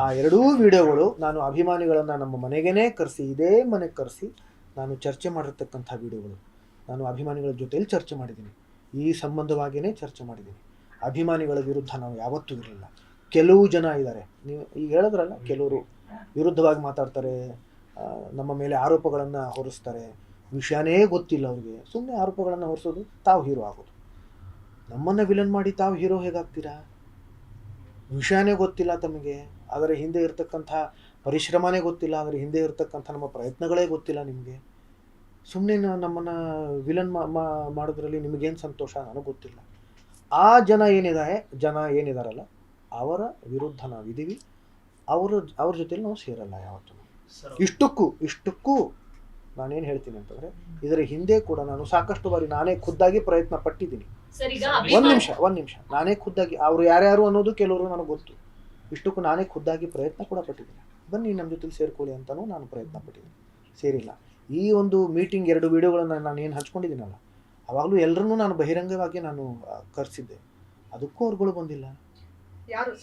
ಆ ಎರಡೂ ವಿಡಿಯೋಗಳು ನಾನು ಅಭಿಮಾನಿಗಳನ್ನು ನಮ್ಮ ಮನೆಗೇ ಕರೆಸಿ, ಇದೇ ಮನೆಗೆ ಕರೆಸಿ ನಾನು ಚರ್ಚೆ ಮಾಡಿರ್ತಕ್ಕಂಥ ವಿಡಿಯೋಗಳು. ನಾನು ಅಭಿಮಾನಿಗಳ ಜೊತೆಯಲ್ಲಿ ಚರ್ಚೆ ಮಾಡಿದ್ದೀನಿ. ಈ ಸಂಬಂಧವಾಗಿಯೇ ಚರ್ಚೆ ಮಾಡಿದ್ದೀನಿ. ಅಭಿಮಾನಿಗಳ ವಿರುದ್ಧ ನಾವು ಯಾವತ್ತೂ ಇರಲಿಲ್ಲ. ಕೆಲವು ಜನ ಇದ್ದಾರೆ. ನೀವು ಈಗ ಹೇಳಿದ್ರಲ್ಲ, ಕೆಲವರು ವಿರುದ್ಧವಾಗಿ ಮಾತಾಡ್ತಾರೆ ನಮ್ಮ ಮೇಲೆ ಆರೋಪಗಳನ್ನು ಹೊರಿಸ್ತಾರೆ. ವಿಷಯನೇ ಗೊತ್ತಿಲ್ಲ ಅವ್ರಿಗೆ. ಸುಮ್ಮನೆ ಆರೋಪಗಳನ್ನು ಹೊರಿಸೋದು ತಾವು ಹೀರೋ ಆಗೋದು. ನಮ್ಮನ್ನು ವಿಲನ್ ಮಾಡಿ ತಾವು ಹೀರೋ ಹೇಗಾಗ್ತೀರಾ? ವಿಷಯನೇ ಗೊತ್ತಿಲ್ಲ ತಮಗೆ. ಅದರ ಹಿಂದೆ ಇರತಕ್ಕಂಥ ಪರಿಶ್ರಮನೇ ಗೊತ್ತಿಲ್ಲ. ಅದರ ಹಿಂದೆ ಇರತಕ್ಕಂಥ ನಮ್ಮ ಪ್ರಯತ್ನಗಳೇ ಗೊತ್ತಿಲ್ಲ ನಿಮಗೆ. ಸುಮ್ಮನೆ ನಮ್ಮನ್ನು ವಿಲನ್ ಮಾಡೋದ್ರಲ್ಲಿ ನಿಮಗೇನು ಸಂತೋಷ ನನಗೆ ಗೊತ್ತಿಲ್ಲ. ಆ ಜನ ಏನಿದ್ದಾರೆ ಜನ ಏನಿದಾರಲ್ಲ ಅವರ ವಿರುದ್ಧ ನಾವಿದ್ದೀವಿ. ಅವರು ಅವ್ರ ಜೊತೆಯಲ್ಲಿ ನಾವು ಸೇರಲ್ಲ ಯಾವತ್ತೂ. ಇಷ್ಟಕ್ಕೂ ಇಷ್ಟಕ್ಕೂ ನಾನೇನು ಹೇಳ್ತೀನಿ ಅಂತಂದರೆ ಇದರ ಹಿಂದೆ ಕೂಡ ನಾನು ಸಾಕಷ್ಟು ಬಾರಿ ನಾನೇ ಖುದ್ದಾಗಿ ಪ್ರಯತ್ನ ಪಟ್ಟಿದ್ದೀನಿ. ಒಂದು ನಿಮಿಷ ಒಂದು ನಿಮಿಷ. ನಾನೇ ಖುದ್ದಾಗಿ ಅವ್ರು ಯಾರ್ಯಾರು ಅನ್ನೋದು ಕೆಲವರು ನನಗೆ ಗೊತ್ತು. ಇಷ್ಟಕ್ಕೂ ನಾನೇ ಖುದ್ದಾಗಿ ಪ್ರಯತ್ನ ಕೂಡ ಪಟ್ಟಿದ್ದೀನಿ. ಬನ್ನಿ ನಮ್ಮ ಜೊತೆಗೆ ಸೇರ್ಕೊಳ್ಳಿ ಅಂತಲೂ ನಾನು ಪ್ರಯತ್ನ ಪಟ್ಟಿದ್ದೀನಿ. ಸೇರಿಲ್ಲ. ಈ ಒಂದು ಮೀಟಿಂಗ್ ಎರಡು ವಿಡಿಯೋಗಳನ್ನು ನಾನು ಏನು ಹಚ್ಕೊಂಡಿದ್ದೀನಲ್ಲ ಅವಾಗಲೂ ಎಲ್ಲರನ್ನೂ ನಾನು ಬಹಿರಂಗವಾಗಿ ನಾನು ಕರೆಸಿದ್ದೆ. ಅದಕ್ಕೂ ಅವ್ರುಗಳು ಬಂದಿಲ್ಲ. ಯಾರು?